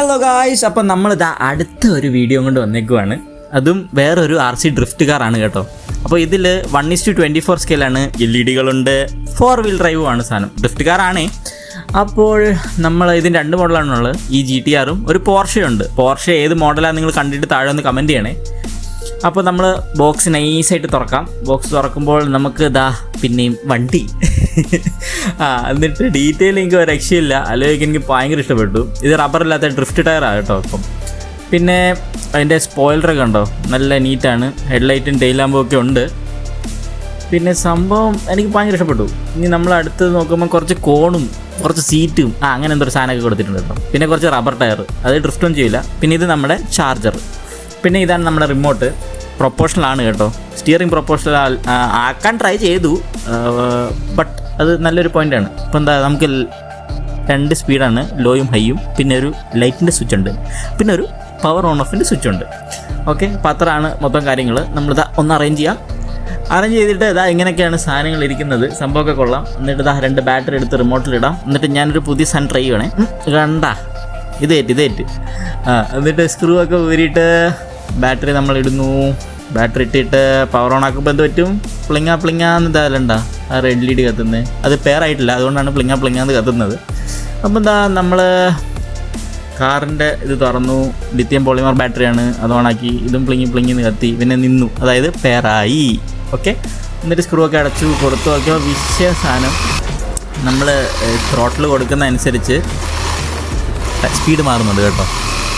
Hello guys അപ്പം നമ്മളിതാ അടുത്ത ഒരു വീഡിയോ കൊണ്ട് വന്നേക്കുവാണ്. അതും വേറൊരു ആർ സി ഡ്രിഫ്റ്റ് കാറാണ് കേട്ടോ. അപ്പോൾ ഇതിൽ one is to twenty four സ്കെയിലാണ് L E ഡികളുണ്ട് ഫോർ വീൽ ഡ്രൈവും ആണ് സാധനം. ഡ്രിഫ്റ്റ് കാറാണേ അപ്പോൾ നമ്മൾ ഇതിന് രണ്ട് മോഡലാണുള്ളത് ഈ ജി ടി ആറും ഒരു പോർഷയുണ്ട് പോർഷ ഏത് മോഡലാണ് നിങ്ങൾ കണ്ടിട്ട് താഴെ ഒന്ന് കമന്റ് ചെയ്യണേ. അപ്പോൾ നമ്മൾ ബോക്സ് നൈസായിട്ട് തുറക്കാം. ബോക്സ് തുറക്കുമ്പോൾ നമുക്ക് ഇതാ പിന്നെയും വണ്ടി. ആ എന്നിട്ട് ഡീറ്റെയിൽ ഒരു രക്ഷയില്ല. അല്ലെങ്കിൽ എനിക്ക് ഭയങ്കര ഇഷ്ടപ്പെട്ടു. ഇത് റബ്ബറില്ലാത്ത ഡ്രിഫ്റ്റ് ടയർ ആണ് കേട്ടോ അപ്പം പിന്നെ അതിന്റെ സ്പോയിലറൊക്കെ ഉണ്ടോ നല്ല നീറ്റാണ് ഹെഡ്ലൈറ്റും ടെയിലാമ്പും ഒക്കെ ഉണ്ട്. പിന്നെ സംഭവം എനിക്ക് ഭയങ്കര ഇഷ്ടപ്പെട്ടു. ഇനി നമ്മൾ അടുത്ത് നോക്കുമ്പോൾ കുറച്ച് കോണും കുറച്ച് സീറ്റും ആ അങ്ങനെ എന്തൊരു സാധനമൊക്കെ കൊടുത്തിട്ടുണ്ട് കേട്ടോ. പിന്നെ കുറച്ച് റബ്ബർ ടയർ അത് ഡ്രിഫ്റ്റൊന്നും ചെയ്യില്ല. പിന്നെ ഇത് നമ്മുടെ ചാർജർ പിന്നെ ഇതാണ് നമ്മുടെ റിമോട്ട് പ്രൊപ്പോഷണൽ ആണ് കേട്ടോ. സ്റ്റിയറിംഗ് പ്രൊപ്പോഷണൽ ആക്കാൻ ട്രൈ ചെയ്തു. ബട്ട് അത് നല്ലൊരു പോയിന്റാണ് ഇപ്പം എന്താ നമുക്ക് രണ്ട് സ്പീഡാണ് ലോയും ഹൈയും പിന്നെ ഒരു ലൈറ്റിന്റെ സ്വിച്ച് ഉണ്ട്. പിന്നെ ഒരു പവർ ഓൺ ഓഫിന്റെ സ്വിച്ച് ഉണ്ട്. ഓക്കെ അപ്പോൾ അത്രയാണ് മൊത്തം കാര്യങ്ങൾ നമ്മളിതാ ഒന്ന് അറേഞ്ച് ചെയ്യാം. അറേഞ്ച് ചെയ്തിട്ട് ഇതാ ഇങ്ങനെയൊക്കെയാണ് സാധനങ്ങൾ ഇരിക്കുന്നത്. സംഭവമൊക്കെ കൊള്ളാം. എന്നിട്ട് ഇതാ രണ്ട് ബാറ്ററി എടുത്ത് റിമോട്ടിലിടാം എന്നിട്ട് ഞാനൊരു പുതിയ സൺ ട്രൈ ചെയ്യണേ. കണ്ട. ഇതേറ്റ് ഇതേറ്റ് ആ എന്നിട്ട് സ്ക്രൂ ഒക്കെ ഊരിയിട്ട് ബാറ്ററി നമ്മൾ ഇടുന്നു ബാറ്ററി ഇട്ടിട്ട് പവർ ഓൺ ആക്കുമ്പോൾ എന്ത് പറ്റും? പ്ലിങ്ങ പ്ലിങ്ങാന്ന് ഇതാലണ്ട ആ റെഡ് ലീഡ് കത്തുന്നത് അത് പെയറായിട്ടില്ല അതുകൊണ്ടാണ് പ്ലിങ്ങ പ്ലിങ്ങാന്ന് കത്തുന്നത്. അപ്പോൾ എന്താ നമ്മൾ കാറിന്റെ ഇത് തുറന്നു. ലിത്യം പോളിമർ ബാറ്ററിയാണ് അത് ഓണാക്കി ഇതും പ്ലിങ്ങി പ്ലിങ്ങിന്ന് കത്തി. പിന്നെ നിന്നു. അതായത് പെയറായി ഓക്കെ എന്നിട്ട് സ്ക്രൂ ഒക്കെ അടച്ചു കൊടുത്തു. നോക്കിയപ്പോൾ വിഷയ സാധനം. നമ്മൾ ത്രോട്ടിൽ കൊടുക്കുന്ന അനുസരിച്ച് സ്പീഡ് മാറുന്നുണ്ട് കേട്ടോ.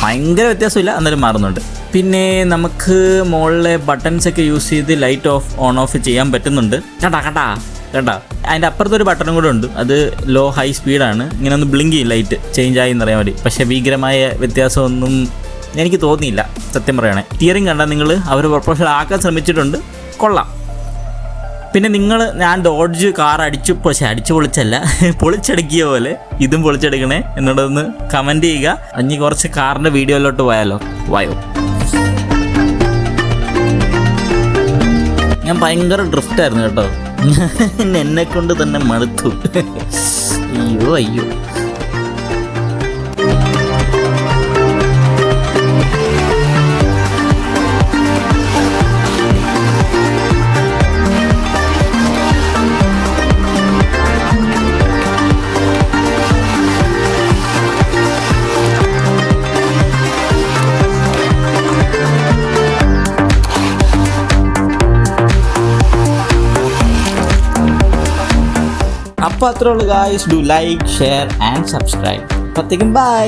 ഭയങ്കര വ്യത്യാസമില്ല എന്നാലും മാറുന്നുണ്ട്. പിന്നെ നമുക്ക് മുകളിലെ ബട്ടൺസ് ഒക്കെ യൂസ് ചെയ്ത് ലൈറ്റ് ഓഫ് ഓൺ ഓഫ് ചെയ്യാൻ പറ്റുന്നുണ്ട്. കേട്ടാ കേട്ടാ കേട്ടാ അതിന്റെ അപ്പുറത്ത് ഒരു ബട്ടണും കൂടെ ഉണ്ട്. അത് ലോ ഹൈ സ്പീഡാണ് ഇങ്ങനെ ഒന്ന് ബ്ലിങ്ക് ചെയ്യും ലൈറ്റ് ചേഞ്ച് ആയി എന്നറിയാൻ മതി പക്ഷേ ഭീകരമായ വ്യത്യാസമൊന്നും എനിക്ക് തോന്നിയില്ല സത്യം പറയണേ ടിയറിങ് കണ്ടാൽ നിങ്ങൾ അവർ പ്രൊപ്പോഷൽ ആക്കാൻ ശ്രമിച്ചിട്ടുണ്ട്. കൊള്ളാം. പിന്നെ നിങ്ങൾ ഞാൻ ഡോഡ്ജ് കാർ അടിച്ചു പക്ഷെ അടിച്ചു പൊളിച്ചല്ല. പൊളിച്ചെടുക്കിയ പോലെ ഇതും പൊളിച്ചെടുക്കണേ എന്നോടൊന്ന് കമന്റ് ചെയ്യുക. അഞ്ഞി കുറച്ച് കാറിന്റെ വീഡിയോയിലോട്ട് പോയാലോ. വായോ ഞാൻ ഭയങ്കര ഡ്രിഫ്റ്റായിരുന്നു കേട്ടോ. എന്നെ കൊണ്ട് തന്നെ മടുത്തു. അയ്യോ അയ്യോ. അപ്പോൾ അത്രേ ഉള്ളൂ guys do like share and subscribe അപ്പോഴത്തേക്കും ബൈ